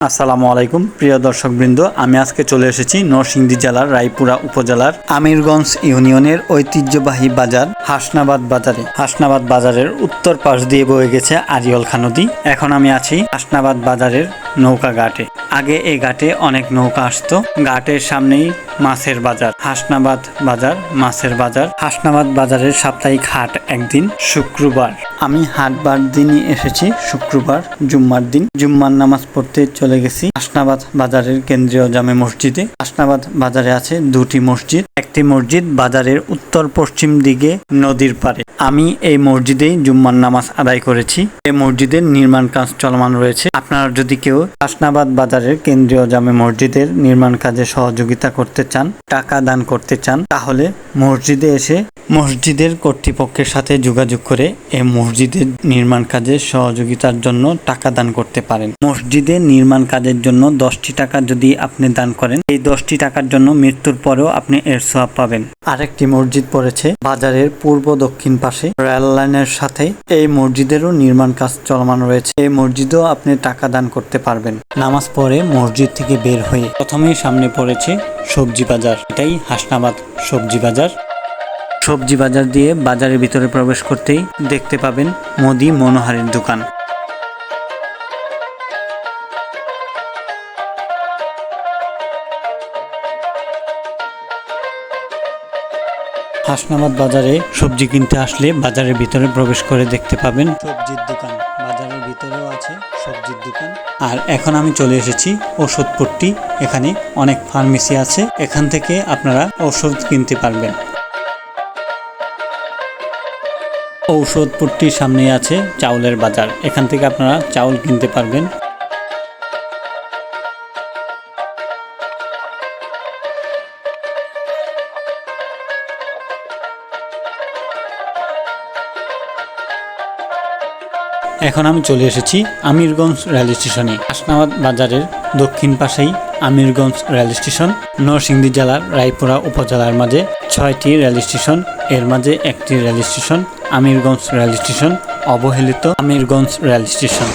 আসসালামু আলাইকুম, প্রিয় দর্শকবৃন্দ। আমি আজকে চলে এসেছি নরসিংদী জেলার রায়পুরা উপজেলার আমিরগঞ্জ ইউনিয়নের ঐতিহ্যবাহী বাজার, হাসনাবাদ বাজারে। হাসনাবাদ বাজারের উত্তর পাশ দিয়ে বয়ে গেছে আরিয়ল খানদী। এখন আমি আছি হাসনাবাদ বাজারের নৌকা ঘাটে। আগে এই ঘাটে অনেক নৌকা আসতো। ঘাটের সামনেই মাছের বাজার, হাসনাবাদ বাজার, মাছের বাজার। হাসনাবাদ বাজারের সাপ্তাহিক হাট একদিন, শুক্রবার। আমি হাটবার দিনই এসেছি, শুক্রবার, জুম্মার দিন। জুম্মার নামাজ পড়তে চলে গেছি হাসনাবাদ বাজারের কেন্দ্রীয় জামে মসজিদে। হাসনাবাদ বাজারে আছে দুটি মসজিদ। একটি মসজিদ বাজারের উত্তর পশ্চিম দিকে নদীর পারে আমি এই মসজিদেই জুম্মার নামাজ আদায় করেছি। এই মসজিদের নির্মাণ কাজ চলমান রয়েছে। আপনারা যদি কেউ হাসনাবাদ বাজারের কেন্দ্রীয় জামে মসজিদের নির্মাণ কাজে সহযোগিতা করতে চান, টাকা দান করতে চান, তাহলে মসজিদে এসে মসজিদের কর্তৃপক্ষের সাথে যোগাযোগ করে এই মসজিদের নির্মাণ কাজে সহযোগিতার জন্য টাকা দান করতে পারেন। মসজিদের নির্মাণ কাজের জন্য দশটি টাকা যদি আপনি দান করেন, এই দশটি টাকার জন্য মৃত্যুর পরেও আপনি এর সোয়াব পাবেন। আরেকটি মসজিদ পড়েছে বাজারের পূর্ব দক্ষিণ পাশে। রেল লাইনের সাথে এই মসজিদেরও নির্মাণ কাজ চলমান রয়েছে। এই মসজিদেও আপনি টাকা দান করতে পারবেন। নামাজ পড়ে মসজিদ থেকে বের হয়ে প্রথমেই সামনে পড়েছে সবজি বাজার। এটাই হাসনাবাদ সবজি বাজার। সবজি বাজার দিয়ে বাজারের ভিতরে প্রবেশ করতেই দেখতে পাবেন মোদি মনোহারের দোকান। হাসনাবাদ বাজারে সবজি কিনতে আসলে বাজারের ভিতরে প্রবেশ করে দেখতে পাবেন সবজির দোকান। বাজারের ভিতরেও আছে সবজির দোকান। আর এখন আমি চলে এসেছি ওষুধপট্টি। এখানে অনেক ফার্মেসি আছে। এখান থেকে আপনারা ওষুধ কিনতে পারবেন। ঔষধপট্টির সামনেই আছে চাউলের বাজার। এখান থেকে আপনারা চাউল কিনতে পারবেন। এখন আমি চলে এসেছি আমিরগঞ্জ রেল স্টেশনে। হাসনাবাদ বাজারের দক্ষিণ পাশেই আমিরগঞ্জ রেল স্টেশন, নরসিংদী জেলার রায়পুরা উপজেলার মাঝে ছয়টি রেল স্টেশন, এর মাঝে একটি rail station, Amirganj rail station, অবহেলিত আমিরগঞ্জ রেল স্টেশন।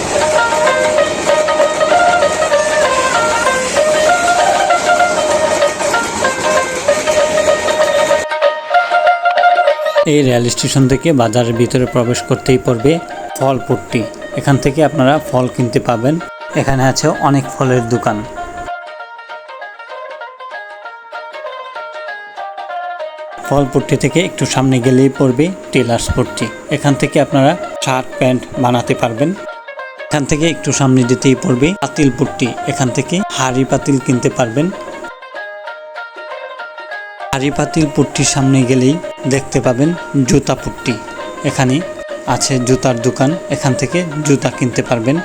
এই রেল স্টেশন থেকে বাজারের ভিতরে প্রবেশ করতেই পড়বে ফলপট্টি এখান থেকে আপনারা ফল কিনতে পাবেন। এখানে আছে অনেক ফলের দোকান। ফলপট্টি থেকে একটু সামনে গেলেই পড়বে টেলার্স পট্টি। এখান থেকে আপনারা শার্ট, প্যান্ট বানাতে পারবেন। এখান থেকে একটু সামনে যেতেই পড়বে পাতিল পট্টি। এখান থেকে হাড়ি পাতিল কিনতে পারবেন। হাড়ি পাতিল পট্টির সামনে গেলেই দেখতে পাবেন জুতা পুট্টি। এখানে আছে জুতার দোকান, এখান থেকে জুতা কিনতে পারবেন।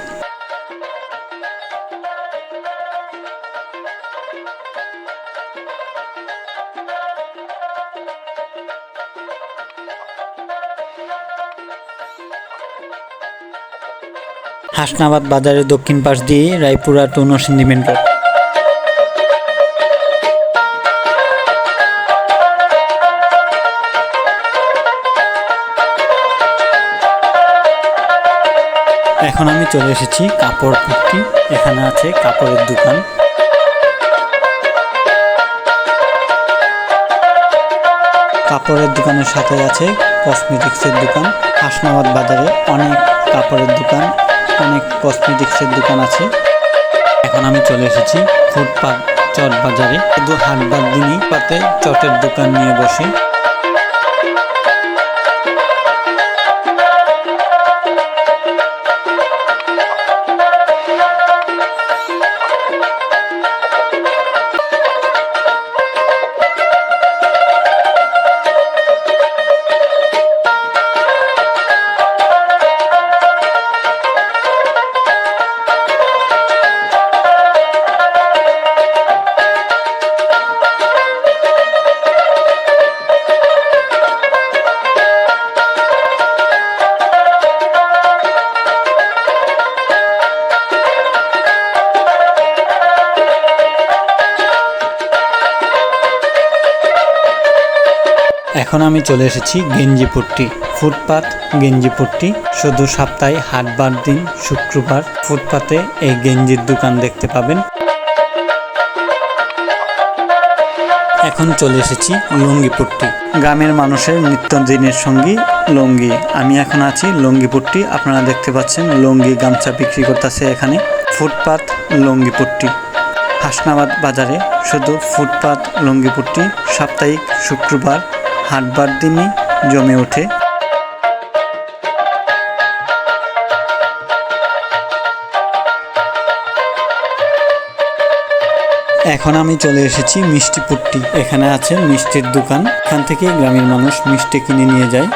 হাসনাবাদ বাজারের দক্ষিণ পাশ দিয়ে রায়পুরা টু নরসিংদী রোড। এখন আমি চলে এসেছি কাপড় পুট্টি এখানে আছে কাপড়ের দোকান। কাপড়ের দোকানের সাথে আছে কসমেটিক্সের দোকান। হাসনাবাদ বাজারে অনেক কাপড়ের দোকান, অনেক কসমেটিক্সের দোকান আছে। এখন আমি চলে এসেছি ফুটপাত চট বাজারে শুধু হাটবার দিনই পাতে চটের দোকান নিয়ে বসে। এখন আমি চলে এসেছি গেঞ্জিপুট্টি ফুটপাত, গেঞ্জি পট্টি। শুধু সপ্তাহে হাটবার দিন শুক্রবার ফুটপাতে এই গেঞ্জির দোকান দেখতে পাবেন। এখন চলে এসেছি লুঙ্গি পট্টি। গ্রামের মানুষের নিত্যদিনের সঙ্গী লুঙ্গি। আমি এখন আছি লুঙ্গি পট্টি। আপনারা দেখতে পাচ্ছেন লুঙ্গি গামছা বিক্রি করতেছে এখানে। ফুটপাত, লুঙ্গি পট্টি। হাসনাবাদ বাজারে শুধু ফুটপাত, লুঙ্গি পট্টি। সাপ্তাহিক শুক্রবার হাটবার দিনই জমে ওঠে। এখন আমি চলে এসেছি মিষ্টি পুট্টি। এখানে আছে মিষ্টির দোকান। এখান থেকে গ্রামের মানুষ মিষ্টি কিনে নিয়ে যায়।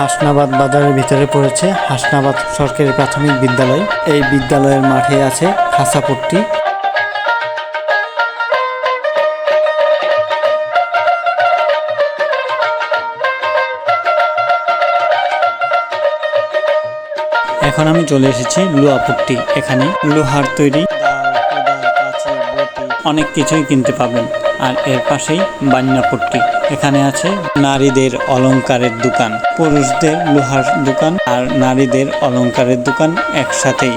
হাসনাবাদ বাজারের ভিতরে পড়েছে হাসনাবাদ সরকারি প্রাথমিক বিদ্যালয়। এই বিদ্যালয়ের মাঠে আছে খাসাপট্টি এখন আমি চলে এসেছি লোহাপট্টি এখানে লোহার তৈরি। অনেক কিছুই কিনতে পাবেন। আর এর পাশেই বান্যাপট্টি এখানে আছে নারীদের অলংকারের দোকান। পুরুষদের লোহার দোকান আর নারীদের অলংকারের দোকান একসাথেই।